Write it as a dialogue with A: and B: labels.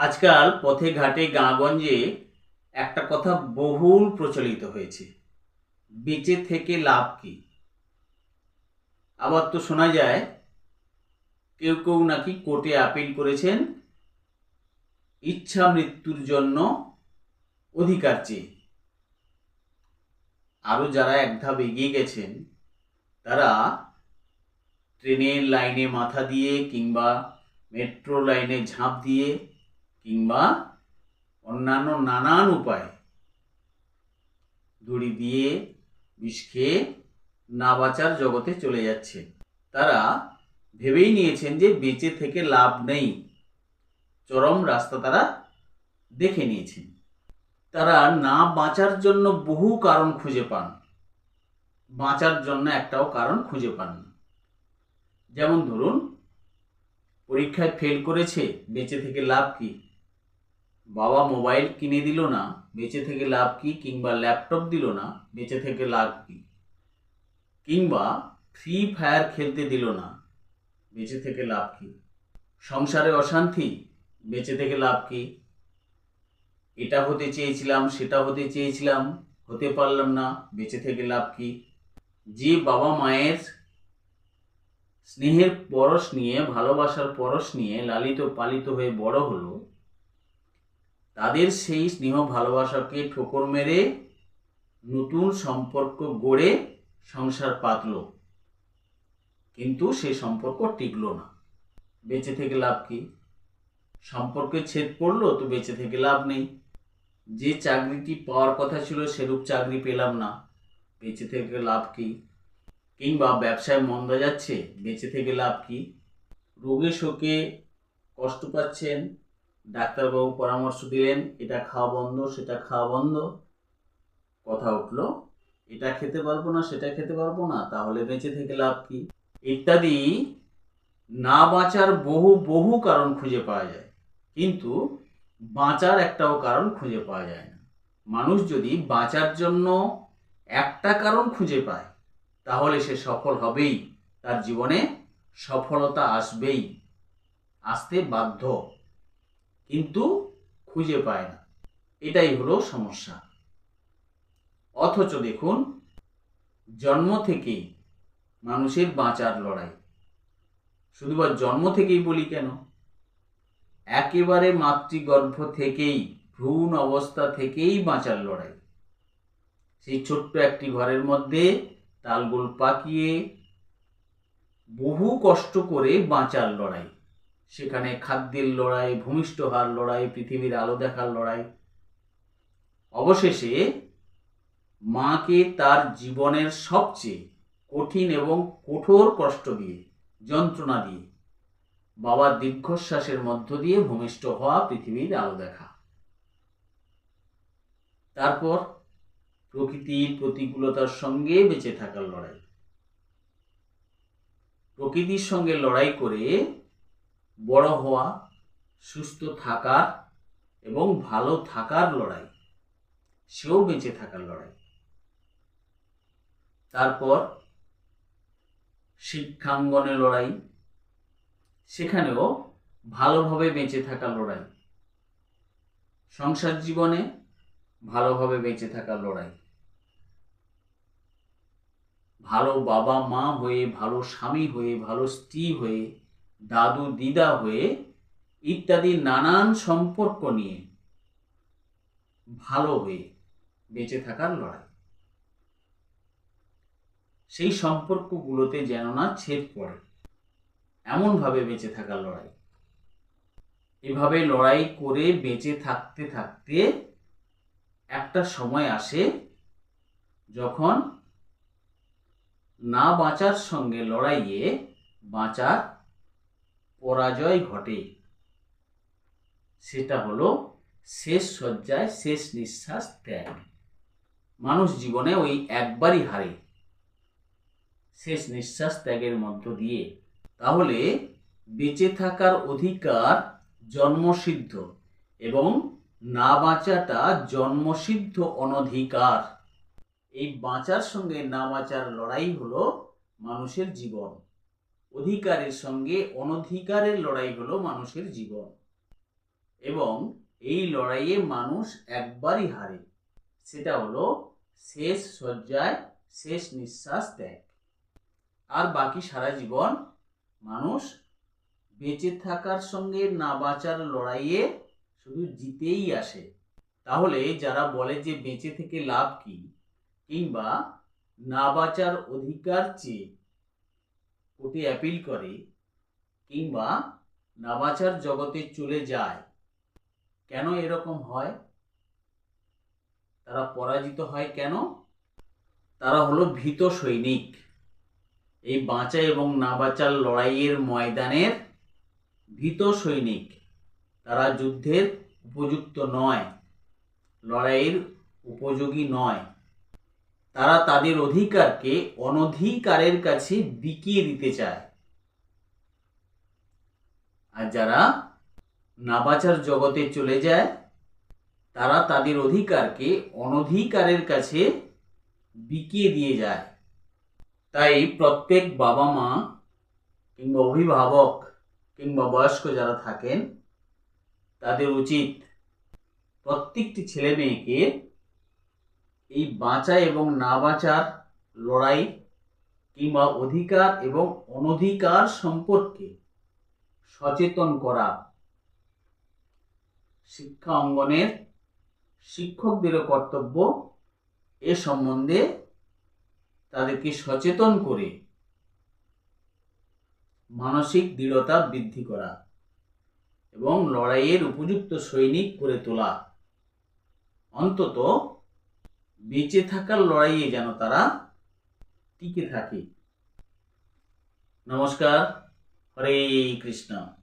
A: আজকাল পথে ঘাটে গাঁগঞ্জে একটা কথা বহুল প্রচলিত হয়েছে। বেঁচে থেকে লাভ কি? আবার তো শোনা যায়, কেউ কেউ নাকি কোর্টে আপিল করেছেন, ইচ্ছা মৃত্যুর জন্য অধিকার চেয়ে। আরও যারা এক ধাপ এগিয়ে গেছেন, তারা ট্রেনের লাইনে মাথা দিয়ে কিংবা মেট্রো লাইনে ঝাঁপ দিয়ে কিংবা অন্যান্য নানান উপায়ে দড়ি দিয়ে বিষ খেয়ে না বাঁচার জগতে চলে যাচ্ছে। তারা ভেবেই নিয়েছেন যে বেঁচে থেকে লাভ নেই। চরম রাস্তা তারা দেখে নিয়েছেন। তারা না বাঁচার জন্য বহু কারণ খুঁজে পান। বাঁচার জন্য একটাও কারণ খুঁজে পান যেমন ধরুন, পরীক্ষায় ফেল করেছে, বেঁচে থেকে লাভ কি? বাবা মোবাইল কিনে দিল না, বেঁচে থেকে লাভ কি কিংবা ল্যাপটপ দিল না, বেঁচে থেকে লাভ কি? কিংবা ফ্রি ফায়ার খেলতে দিল না, বেঁচে থেকে লাভ কি? সংসারে অশান্তি, বেঁচে থেকে লাভ কি? এটা হতে চেয়েছিলাম, সেটা হতে চেয়েছিলাম, হতে পারলাম না, বেঁচে থেকে লাভ কি? যে বাবা মায়ের স্নেহের পরশ নিয়ে, ভালোবাসার পরশ নিয়ে লালিত পালিত হয়ে বড় হলো তাদের সেই স্নেহ ভালোবাসাকে ঠোকর মেরে নতুন সম্পর্ক গড়ে সংসার পাতল। কিন্তু সেই সম্পর্ক টিকলো না। বেঁচে থেকে লাভ কি? সম্পর্কে ছেদ পড়ল তো বেঁচে থেকে লাভ নেই। যে চাকরিটি পাওয়ার কথা ছিল সেরূপ চাকরি পেলাম না। বেঁচে থেকে লাভ কি? কিংবা ব্যবসায় মন্দা যাচ্ছে, বেঁচে থেকে লাভ কি? রোগে শোকে কষ্ট পাচ্ছেন ডাক্তারবাবু পরামর্শ দিলেন, এটা খাওয়া বন্ধ, সেটা খাওয়া বন্ধ। কথা উঠল, এটা খেতে পারব না, সেটা খেতে পারব না, তাহলে বেঁচে থেকে লাভ কি? ইত্যাদি না বাঁচার বহু বহু কারণ খুঁজে পাওয়া যায়, কিন্তু বাঁচার একটাও কারণ খুঁজে পাওয়া যায় না। মানুষ যদি বাঁচার জন্য একটা কারণ খুঁজে পায়, তাহলে সে সফল হবেই, তার জীবনে সফলতা আসবেই। আসতে বাধ্য। কিন্তু খুঁজে পায় না। এটাই হলো সমস্যা। অথচ দেখুন, জন্ম থেকেই মানুষের বাঁচার লড়াই। শুধু বা জন্ম থেকেই বলি কেন? একেবারে মাতৃগর্ভ থেকেই, ভ্রূণ অবস্থা থেকেই বাঁচার লড়াই। সেই ছোট্ট একটি ঘরের মধ্যে তালগোল পাকিয়ে বহু কষ্ট করে বাঁচার লড়াই। সেখানে খাদ্যের লড়াই, ভূমিষ্ঠ হওয়ার লড়াই, পৃথিবীর আলো দেখার লড়াই। অবশেষে মাকে তার জীবনের সবচেয়ে কঠিন এবং কঠোর কষ্ট দিয়ে, যন্ত্রণা দিয়ে বাবার দীর্ঘশ্বাসের মধ্য দিয়ে ভূমিষ্ঠ হওয়া পৃথিবীর আলো দেখা। তারপর প্রকৃতির প্রতিকূলতার সঙ্গে বেঁচে থাকার লড়াই। প্রকৃতির সঙ্গে লড়াই করে বড় হওয়া, সুস্থ থাকার এবং ভালো থাকার লড়াই। সেও বেঁচে থাকার লড়াই। তারপর শিক্ষাঙ্গনে লড়াই। সেখানেও ভালোভাবে বেঁচে থাকার লড়াই। সংসার জীবনে ভালোভাবে বেঁচে থাকার লড়াই। ভালো বাবা মা হয়ে, ভালো স্বামী হয়ে, ভালো স্ত্রী হয়ে দাদু দিদা হয়ে ইত্যাদি নানান সম্পর্ক নিয়ে ভালো হয়ে বেঁচে থাকার লড়াই। সেই সম্পর্কগুলোতে যেন না ছেদ পড়ে, এমনভাবে বেঁচে থাকার লড়াই। এভাবে লড়াই করে বেঁচে থাকতে থাকতে একটা সময় আসে যখন না বাঁচার সঙ্গে লড়াইয়ে বাঁচার পরাজয় ঘটে। সেটা হলো শেষ শয্যায় শেষ নিঃশ্বাস ত্যাগ। মানুষ জীবনে ওই একবারই হারে। শেষ নিঃশ্বাস ত্যাগের মধ্য দিয়ে। তাহলে বেঁচে থাকার অধিকার জন্মসিদ্ধ এবং না বাঁচাটা জন্মসিদ্ধ অনধিকার। এই বাঁচার সঙ্গে না বাঁচার লড়াই হলো মানুষের জীবন। অধিকারের সঙ্গে অনধিকারের লড়াই হলো মানুষের জীবন। এবং এই লড়াইয়ে মানুষ একবারই হারে। সেটা হলো শেষ শয্যায় শেষ নিঃশ্বাস ত্যাগ। আর বাকি সারা জীবন মানুষ বেঁচে থাকার সঙ্গে না বাঁচার লড়াইয়ে শুধু জিতেই আসে। তাহলে যারা বলে যে বেঁচে থেকে লাভ কি? কিংবা না বাঁচার অধিকার চেয়ে কোর্টে অ্যাপিল করে কিংবা না বাঁচার জগতে চলে যায়। কেন এরকম হয়? তারা পরাজিত হয় কেন? তারা হলো ভীত সৈনিক। এই বাঁচা এবং না বাঁচার লড়াইয়ের ময়দানের ভীত সৈনিক। তারা যুদ্ধের উপযুক্ত নয়, লড়াইয়ের উপযোগী নয়। তারা তাদের অধিকারকে অনধিকারের কাছে বিকিয়ে দিতে চায়। আর যারা নাবাচার জগতে চলে যায়, তারা তাদের অধিকারকে অনধিকারের কাছে বিকিয়ে দিয়ে যায়। তাই প্রত্যেক বাবা মা কিংবা অভিভাবক কিংবা বয়স্ক যারা থাকেন, তাদের উচিত প্রত্যেকটি ছেলে মেয়েকে এই বাঁচা এবং না বাঁচার লড়াই কিংবা অধিকার এবং অনধিকার সম্পর্কে সচেতন করা শিক্ষা অঙ্গনের শিক্ষকদেরও কর্তব্য এ সম্বন্ধে তাদেরকে সচেতন করে মানসিক দৃঢ়তা বৃদ্ধি করা এবং লড়াইয়ের উপযুক্ত সৈনিক করে তোলা। অন্তত বেঁচে থাকার লড়াইয়ে যেন তারা টিকে থাকে। নমস্কার। হরে কৃষ্ণ।